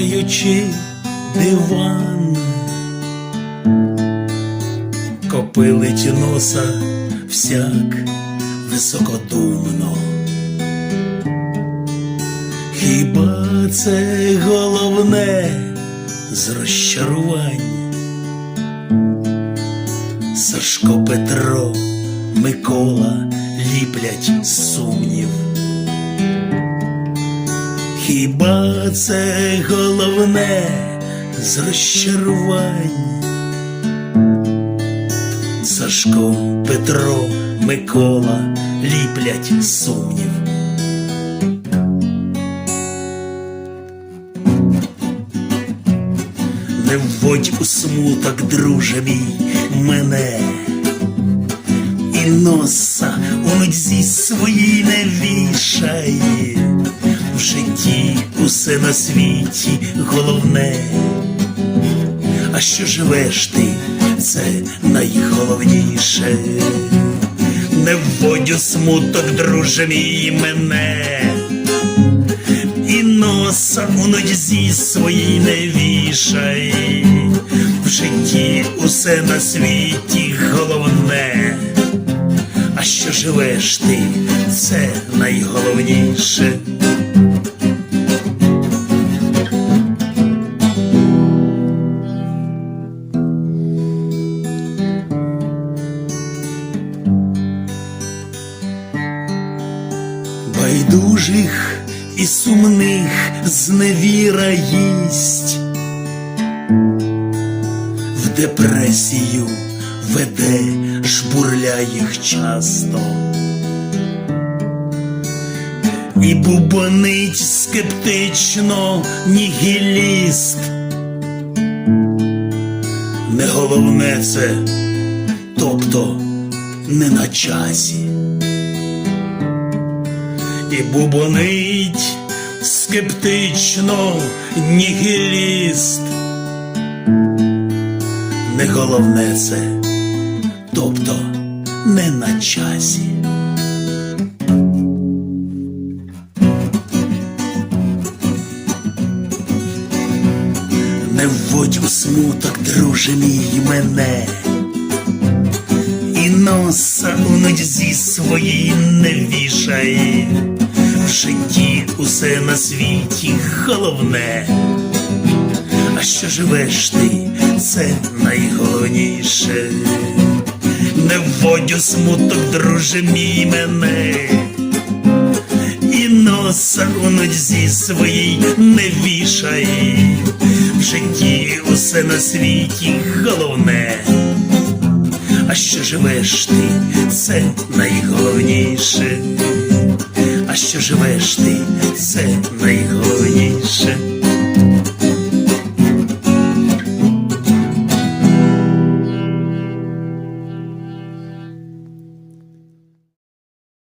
гортаючи диван, копилить носа всяк високодумно. Хіба це головне з розчарувань? Сашко Петро, Микола ліплять сумнів. Хіба це головне з розчарувань? Сашко, Петро, Микола ліплять сумнів. Не вводь у смуток, друже мій, мене, і носа у нудзі своїй не вішай. Усе на світі головне. А що живеш ти, це найголовніше. Не вводь у смуток, друже мій, мене і носа у нозі своїй не вішай. В житті усе на світі головне. А що живеш ти, це найголовніше. Байдужих і сумних зневіра їсть, в депресію веде, жбурля їх часто, і бубонить скептично нігіліст. Не головне це, тобто не на часі і бубонить скептично нігіліст. Не головне це, тобто не на часі. Не вводь у смуток, друже мій мене і носа у нудзі своїй не вішай. Житті усе на світі головне. А що живеш ти, це найголовніше. Не вводь у смуток, друже мій мене. І носа у нудзі своїй не вішай. В житті усе на світі головне. А що живеш ти, це найголовніше. А що живеш ти, це найголовніше.